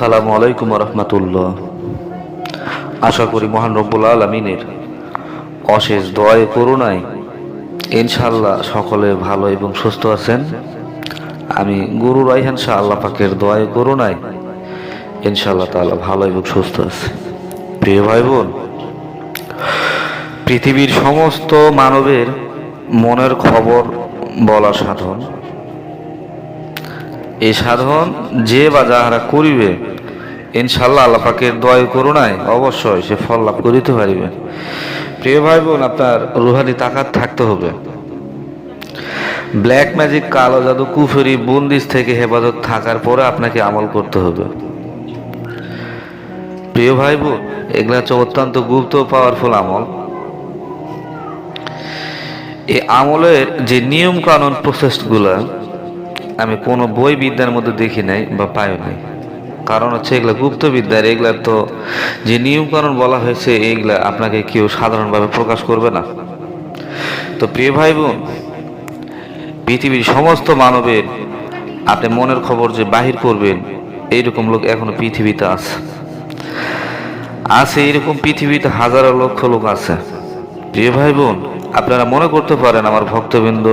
আসসালামু আলাইকুম রহমতুল্লাহ। আশা করি মহান রব্বুল আলমিনের অশেষ দয় করুণায় ইনশাল্লাহ সকলে ভালো এবং সুস্থ আছেন। আমি গুরু রাইহান শাহ আল্লাহ পাকের দয় করুণায় ইনশাল্লাহ তাআলা ভালো এবং সুস্থ আছে। প্রিয় ভাই বোন পৃথিবীর সমস্ত মানবের মনের খবর বলা সাধন। এই সাধন যে বা যাহারা করিবে ইনশাল্লাহ আল্লাহ পাকের দয় করুণায় অবশ্যই সে ফল লাভ করিতে পারিবে। প্রিয় ভাই বোন আপনার রুহানি তাকাত থাকতে হবে। ব্ল্যাক ম্যাজিক, কালো জাদু, কুফেরি বন্দিশ থেকে হেফাজত থাকার পরে আপনাকে আমল করতে হবে। প্রিয় ভাই বোন এগুলা হচ্ছে অত্যন্ত গুপ্ত পাওয়ারফুল আমল। এই আমলের যে নিয়ম কানুন প্রসেসগুলা আমি কোনো বই বিদ্যার মধ্যে দেখি নাই বা পাইও নাই। কারণ হচ্ছে এগুলা গুপ্ত বিদ্যার এগুলা তো যে নিয়মকানুন বলা হয়েছে এইগুলা আপনাকে কেউ সাধারণভাবে প্রকাশ করবে না। তো প্রিয় ভাই বোন পৃথিবীর সমস্ত মানবের আপনি মনের খবর যে বাহির করবেন, এইরকম লোক এখনও পৃথিবীতে আছে। আছে এইরকম পৃথিবীতে হাজারো লক্ষ লোক আছে। প্রিয় ভাই বোন আপনারা মনে করতে পারেন আমার ভক্তবৃন্দ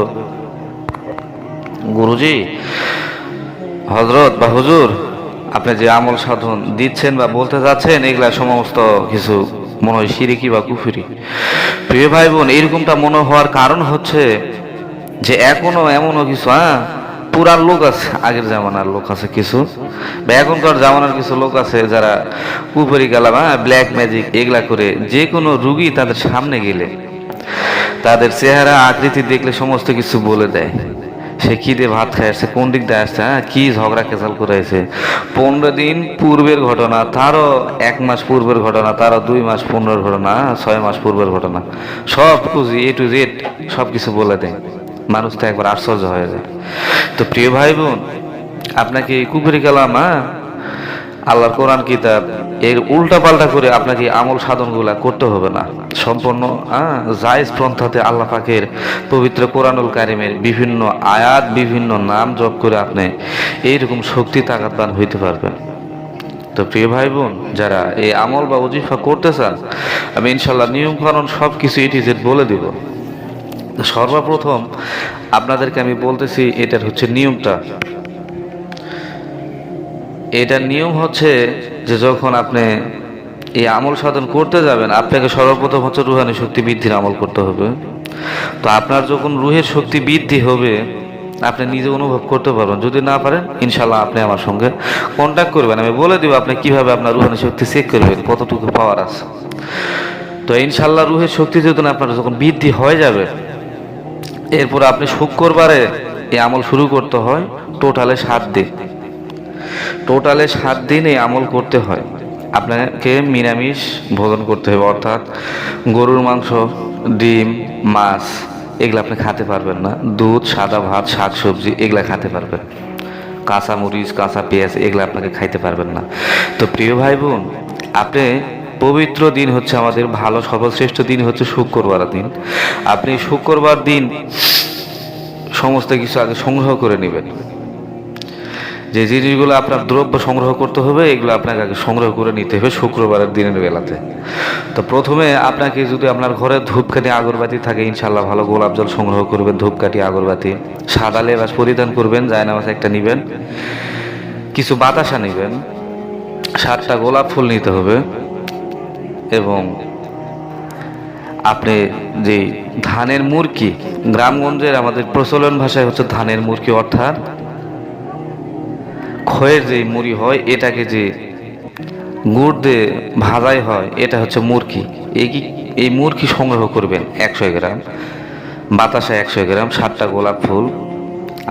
গুরুজি হজরত বা হুজুর, আপনি যে আমল সাধন দিচ্ছেন বা বলতে যাচ্ছেন, এগুলা সমস্ত কিছু মনে হয় সিরিকি বা কুফুরি। প্রিয় ভাই বোন এরকমটা মনে হওয়ার কারণ হচ্ছে যে এখনও এমনও কিছু হ্যাঁ পুরার লোক আছে, আগের জামানার লোক আছে কিছু, বা এখনকার জামানার কিছু লোক আছে যারা কুপুরি গেলাম হ্যাঁ ব্ল্যাক ম্যাজিক এগুলা করে যে কোনো রুগী তাদের সামনে গেলে তাদের চেহারা, আকৃতি দেখলে সমস্ত কিছু বলে দেয়। সে কি দিয়ে ভাত খায়? আসছে কোন দিক দিয়ে আসছে হ্যাঁ? কি ঝগড়া কেচাল করে পনেরো দিন পূর্বের ঘটনা তারও এক মাস পূর্বের ঘটনা তারও দুই মাস পনেরোর ঘটনা হ্যাঁ, ছয় মাস পূর্বের ঘটনা। সব কিছু এ টু জেড সব কিছু বলে দেয়। মানুষ তো একবার আশ্চর্য হয়ে যায়। তো প্রিয় ভাই বোন আপনাকে কুকুরি কালাম হ্যাঁ? আল্লাহর কোরআন কিতাব এর উল্টা পাল্টা করে আপনাকে আমল সাধনগুলা করতে হবে না। সম্পূর্ণ জায়েজ পন্থাতে আল্লাহ পাকের পবিত্র কোরআনুল কারিমের বিভিন্ন আয়াত, বিভিন্ন নাম জপ করে আপনি এইরকম শক্তি তাকাতবান হইতে পারবেন। তো প্রিয় ভাই বোন যারা এই আমল বা উজিফা করতে চান, আমি ইনশাল্লাহ নিয়ম কানুন সব কিছু যে বলে দিব। সর্বপ্রথম আপনাদেরকে আমি বলতেছি, এটার হচ্ছে নিয়মটা। এটার নিয়ম হচ্ছে যে যখন আপনি এই আমল সাধন করতে যাবেন, আপনাকে সর্বপ্রথম হচ্ছে রুহানি শক্তি বৃদ্ধির আমল করতে হবে। তো আপনার যখন রুহের শক্তি বৃদ্ধি হবে, আপনি নিজে অনুভব করতে পারবেন। যদি না পারেন ইনশাল্লাহ আপনি আমার সঙ্গে কন্ট্যাক্ট করবেন। আমি বলে দিব আপনি কীভাবে আপনার রুহানি শক্তি চেক করবেন, কতটুকু পাওয়ার আছে। তো ইনশাল্লাহ রুহের শক্তি যদি আপনার যখন বৃদ্ধি হয়ে যাবে, এরপর আপনি শুক্রবারে এই আমল শুরু করতে হয় টোটালে সাত দিন। টোটালে সাত দিন এই আমল করতে হয়। আপনাকে নিরামিষ ভোজন করতে হবে, অর্থাৎ গরুর মাংস, ডিম, মাছ, এগুলো আপনি খেতে পারবেন না। দুধ, সাদা ভাত, শাক সবজি, এগুলা খেতে পারবেন। কাঁচা মরিচ, কাঁচা পেঁয়াজ, এগুলো আপনাকে খাইতে পারবেন না। তো প্রিয় ভাই বোন আপনি পবিত্র দিন হচ্ছে আমাদের ভালো সর্বশ্রেষ্ঠ দিন হচ্ছে শুক্রবার দিন। আপনি শুক্রবার দিন সমস্ত কিছু আগে সংগ্রহ করে নেবেন। যে জিনিসগুলো আপনার দ্রব্য সংগ্রহ করতে হবে, এগুলো আপনাকে আগে সংগ্রহ করে নিতে হবে শুক্রবারের দিনের বেলাতে। তো প্রথমে আপনাকে যদি আপনার ঘরে ধূপকাঠি, আগরবাতি থাকে ইনশাল্লাহ ভালো গোলাপ জল সংগ্রহ করবেন, ধূপকাঠি, আগরবাতি। সাদা লেবাস পরিধান করবেন, জায়নামাজ একটা নেবেন। কিছু বাতাসা নেবেন। সাতটা গোলাপ ফুল নিতে হবে। এবং আপনি যে ধানের মুরকি, গ্রামগঞ্জের আমাদের প্রচলন ভাষায় হচ্ছে ধানের মুরকি অর্থাৎ খয়ের যে মুড়ি হয়, এটাকে যে গুড় দিয়ে ভাজাই হয়, এটা হচ্ছে মুরকি। এই এই মুরকি সংগ্রহ করবেন একশো গ্রাম, বাতাসা একশো গ্রাম, সাতটা গোলাপ ফুল,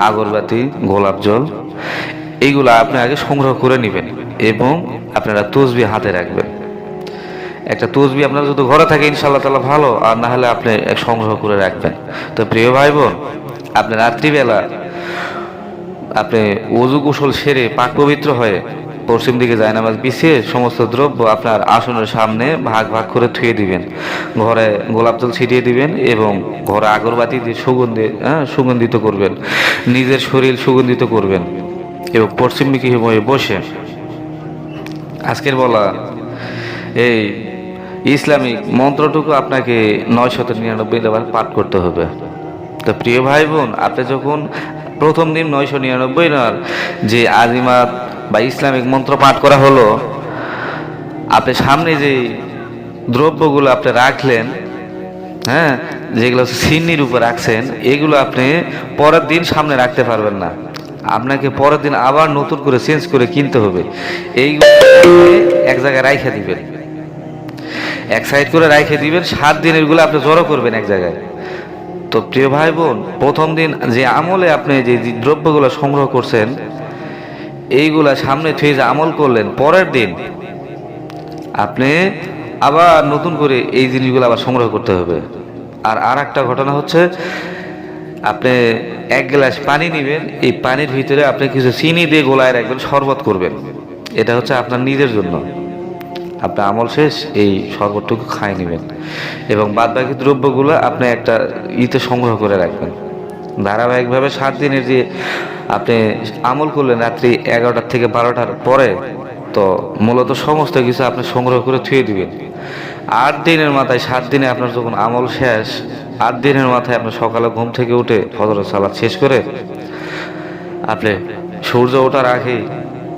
আগরবাতি, গোলাপ জল, এইগুলো আপনি আগে সংগ্রহ করে নেবেন এবং আপনারা তসবি হাতে রাখবেন। একটা তসবি আপনার যদি ঘরে থাকে ইনশাল্লাহ তালা ভালো, আর না হলে আপনি সংগ্রহ করে রাখবেন। তো প্রিয় ভাই বোন আপনি রাত্রিবেলা আপনি উজু কুশল সেরে পাক পবিত্র হয়ে পশ্চিম দিকে যায় নামাজ বিছিয়ে সমস্ত দ্রব্য আপনার আসনের সামনে ভাগ ভাগ করে থুয়ে দিবেন। ঘরে গোলাপ জল ছিটিয়ে দিবেন এবং ঘরে আগরবাতি দিয়ে সুগন্ধি হ্যাঁ সুগন্ধিত করবেন। নিজের শরীর সুগন্ধিত করবেন। এবং পশ্চিমমুখী হয়ে বসে আজকের বলা এই ইসলামিক মন্ত্রটুকু আপনাকে নয় শত নিরানব্বই পাঠ করতে হবে। তো প্রিয় ভাই বোন, আপনি যখন প্রথম দিন নয়শো নিরানব্বই নার যে আজিমাত বা ইসলামিক মন্ত্র পাঠ করা হলো, আপনি সামনে যে দ্রব্যগুলো আপনি রাখলেন হ্যাঁ যেগুলো সিন্নির উপর রাখছেন, এগুলো আপনি পরের দিন সামনে রাখতে পারবেন না। আপনাকে পরের দিন আবার নতুন করে চেঞ্জ করে কিনতে হবে। এইগুলো এক জায়গায় রাইখে দিবেন। এক সাইড করে রাইখে দিবেন, সাত দিনেরগুলো আপনি জড়ো করবেন এক জায়গায়। তো প্রিয় ভাই বোন প্রথম দিন যে আমলে আপনি যে দ্রব্যগুলো সংগ্রহ করছেন, এইগুলা সামনে থুয়ে যে আমল করলেন, পরের দিন আপনি আবার নতুন করে এই জিনিসগুলো আবার সংগ্রহ করতে হবে। আর আর একটা ঘটনা হচ্ছে, আপনি এক গ্লাস পানি নেবেন, এই পানির ভিতরে আপনি কিছু চিনি দিয়ে গোলায় রাখবেন, শরবত করবেন। এটা হচ্ছে আপনার নিজের জন্য। আপনার আমল শেষ, এই শরবতটুকু খাই নেবেন। এবং বাদ বাকি দ্রব্যগুলো আপনি একটা ইতে সংগ্রহ করে রাখবেন। ধারাবাহিকভাবে সাত দিনের যে আপনি আমল করলেন রাত্রি এগারোটার থেকে বারোটার পরে, তো মূলত সমস্ত কিছু আপনি সংগ্রহ করে থুয়ে দিবেন। আট দিনের মাথায়, সাত দিনে আপনার যখন আমল শেষ, আট দিনের মাথায় আপনি সকালে ঘুম থেকে উঠে ফজর সালাদ শেষ করে আপনি সূর্য ওঠার আগেই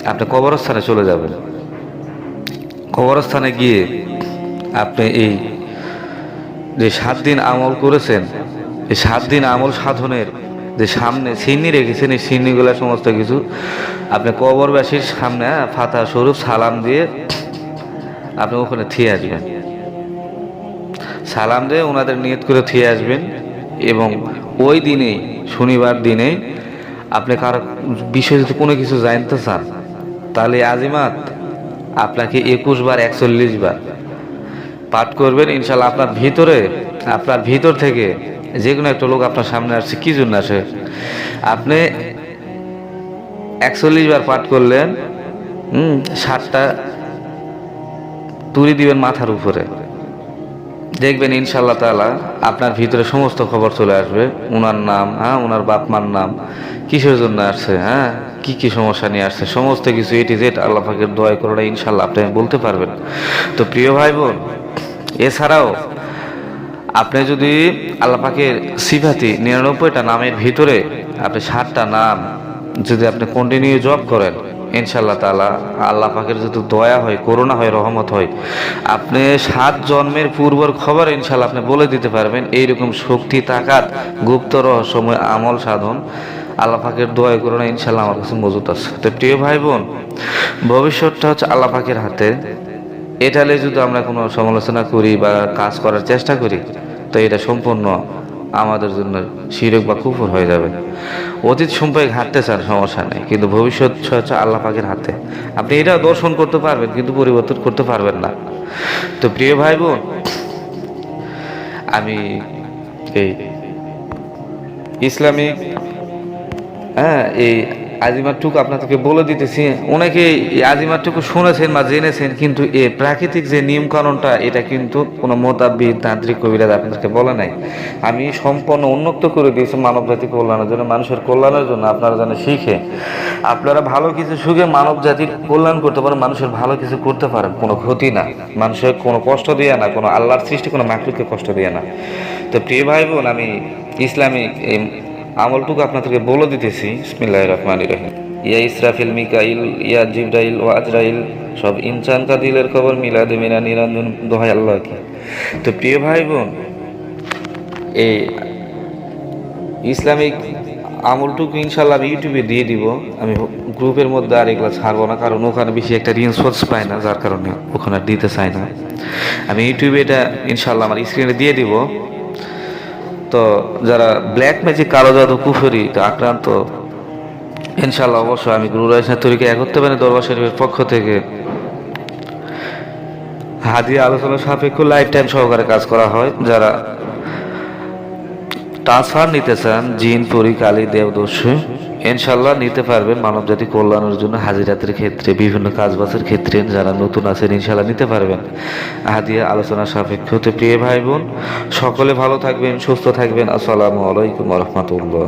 আপনি কবরস্থানে চলে যাবেন। কবরস্থানে গিয়ে আপনি এই যে সাত দিন আমল করেছেন এই সাত দিন আমল সাধনের যে সামনে সিন্নি রেখেছেন এই সিন্নিগুলো সমস্ত কিছু আপনি কবরবাসীর সামনে হ্যাঁ, ফাতা স্বরূপ সালাম দিয়ে আপনি ওখানে থিয়ে আসবেন। সালাম দিয়ে ওনাদের নিয়ত করে থিয়ে আসবেন এবং ওই দিনেই শনিবার দিনেই আপনি কারও বিষয়ে যদি কোনো কিছু জানতে চান তাহলে আজিমাত আপনাকে একুশ বার, একচল্লিশ বার পাঠ করবেন। ইনশাল্লাহ আপনার ভিতরে, আপনার ভিতর থেকে যে কোনো একটা লোক আপনার সামনে আসছে, কি জন্য আসে? আপনি একচল্লিশ বার পাঠ করলেন ষাটটা তুলি দিবেন মাথার উপরে। দেখবেন ইনশাল্লাহ তাআলা আপনার ভিতরে সমস্ত খবর চলে আসবে। ওনার নাম হ্যাঁ ওনার বাপ মার নাম, কিসের জন্য আসছে হ্যাঁ? কি কি সমস্যা নিয়ে আসছে? সমস্ত কিছু এটি জেট আল্লাহ পাকের দোয়া করে ইনশাল্লাহ আপনি বলতে পারবেন। তো প্রিয় ভাই বোন এছাড়াও আপনি যদি আল্লাহ পাকের সিফাতি নিরানব্বইটা নামের ভিতরে আপনি ষাটটা নাম যদি আপনি কন্টিনিউ জব করেন ইনশাল্লাহ তালা আল্লাহ পাকের যদি দয়া হয় করোনা হয়, রহমত হয়, আপনি সাত জন্মের পূর্বর খবর ইনশাল্লাহ আপনি বলে দিতে পারবেন। এইরকম শক্তি, তাকাত, গুপ্ত রহস্যময় আমল সাধন আল্লাহ দোয়া করোনা ইনশাল্লাহ আমার কাছে মজুত আছে। তো প্রিয় ভাই বোন ভবিষ্যৎটা হচ্ছে আল্লাহ হাতে। এটালে যদি আমরা কোনো সমালোচনা করি বা কাজ করার চেষ্টা করি, তো এটা সম্পূর্ণ আমাদের জন্য শিরক বা কুফুর হয়ে যাবে। অতীত সম্পর্কে হাঁটতে চান, সমস্যা নেই, কিন্তু ভবিষ্যৎ হচ্ছে আল্লাহ পাকের হাতে। আপনি এটা দর্শন করতে পারবেন, কিন্তু পরিবর্তন করতে পারবেন না। তো প্রিয় ভাই বোন আমি এই ইসলামিক হ্যাঁ এই আজিমারটুকু আপনাদেরকে বলে দিতেছি। অনেকে আজিমারটুকু শুনেছেন বা জেনেছেন, কিন্তু এ প্রাকৃতিক যে নিয়মকানুনটা, এটা কিন্তু কোনো মোতাবিদ তান্ত্রিক কবিরাজ আপনাদেরকে বলে নাই। আমি সম্পূর্ণ উন্মুক্ত করে দিয়েছি মানব জাতি কল্যাণের জন্য, মানুষের কল্যাণের জন্য, আপনারা যেন শিখে। আপনারা ভালো কিছু সুখে মানব জাতির কল্যাণ করতে পারেন, মানুষের ভালো কিছু করতে পারেন, কোনো ক্ষতি না। মানুষের কোনো কষ্ট দিয়ে না, কোনো আল্লাহর সৃষ্টি, কোনো মাকলুককে কষ্ট দিয়ে না। তো প্রিয় ভাই বোন আমি ইসলামিক আমলটুকু আপনাদেরকে বলে দিতেছি। বিসমিল্লাহ রহমান রহিম। ইয়া ইসরাফিল, মিকাইল, ইয়া জিব্রাইল ও আজরাইল সব ইনসান কাদিলের খবর মিলাদে মিনা নিরঞ্জন দোহাই আল্লাহকে তো প্রিয় ভাই বোন, এই ইসলামিক আমলটুকু ইনশাল্লাহ আমি ইউটিউবে দিয়ে দিব। আমি গ্রুপের মধ্যে আর এগুলো ছাড়বো না, কারণ ওখানে বেশি একটা রিসোর্স পাই না, যার কারণে ওখানে দিতে চাই না। আমি ইউটিউবে এটা ইনশাল্লাহ আমার স্ক্রিনে দিয়ে দিব। তো যারা ব্ল্যাক ম্যাজিক কালো জাদু, কুফরি আক্রান্ত ইনশাল্লাহ অবশ্যই আমি গুরু রাজনাথ তরিকে একত্রে মানে দরবার শরীফের পক্ষ থেকে হাদিয়া আলোচনা সাপেক্ষ লাইফ টাইম সহকারে কাজ করা হয়। যারা ট্রান্সফার নিতে চান, জিন, পরি, কালী দেবদস্যু ইনশাল্লাহ নিতে পারবেন মানব জাতি কল্যাণের জন্য হাজিরাতের ক্ষেত্রে, বিভিন্ন কাজবাসের ক্ষেত্রে যারা নতুন আছেন ইনশাল্লাহ নিতে পারবেন। হাদিয়া আলোচনা সাপেক্ষ হতে প্রিয় ভাই বোন সকলে ভালো থাকবেন, সুস্থ থাকবেন। আসসালামু আলাইকুম রহমতুল্লাহ।